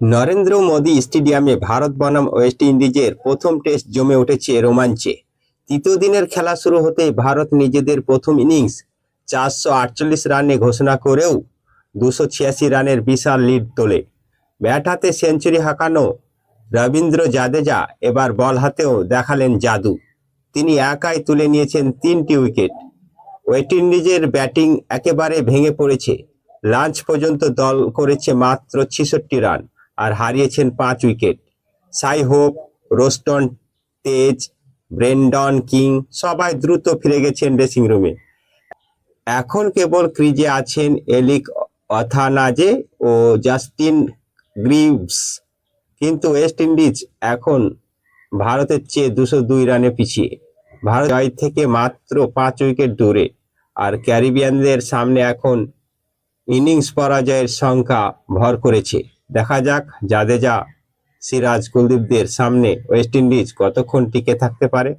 নরেন্দ্র মোদী স্টেডিয়ামে ভারত বনাম ওয়েস্ট ইন্ডিজের প্রথম টেস্ট জমে উঠেছে রোমাঞ্চে। তৃতীয় দিনের খেলা শুরু হতেই ভারত নিজেদের প্রথম ইনিংস, চারশো আটচল্লিশ রানে ঘোষণা করেও দুশো ছিয়াশি রানের বিশাল লিড তোলে। ব্যাট হাতে সেঞ্চুরি হাঁকানো রবীন্দ্র জাদেজা এবার বল হাতেও দেখালেন জাদু। তিনি একাই তুলে নিয়েছেন তিনটি উইকেট। ওয়েস্ট ইন্ডিজের ব্যাটিং একেবারে ভেঙে পড়েছে। লাঞ্চ পর্যন্ত দল করেছে মাত্র ছেষট্টি রান। আর হারিয়েছেন পাঁচ wicket. Shai Hope Roston, Tej, Brandon, King সবাই দ্রুত ফিরে গেছেন ড্রেসিং রুমে এখন কেবল ক্রিজে আছেন এলিক অথানাজে ও জাস্টিন গ্রিভস। কিন্তু ওয়েস্ট ইন্ডিজ এখন ভারতের চেয়ে দুশো দুই রানে পিছিয়ে। ভারত জয় থেকে মাত্র পাঁচ উইকেট দূরে। আর ক্যারিবিয়ানদের সামনে এখন ইনিংস পরাজয়ের সংখ্যা ভর করেছে। দেখা যাক জাদেজা সিরাজ কুলদীপদের সামনে ওয়েস্ট ইন্ডিজ কতক্ষণ টিকে থাকতে পারে।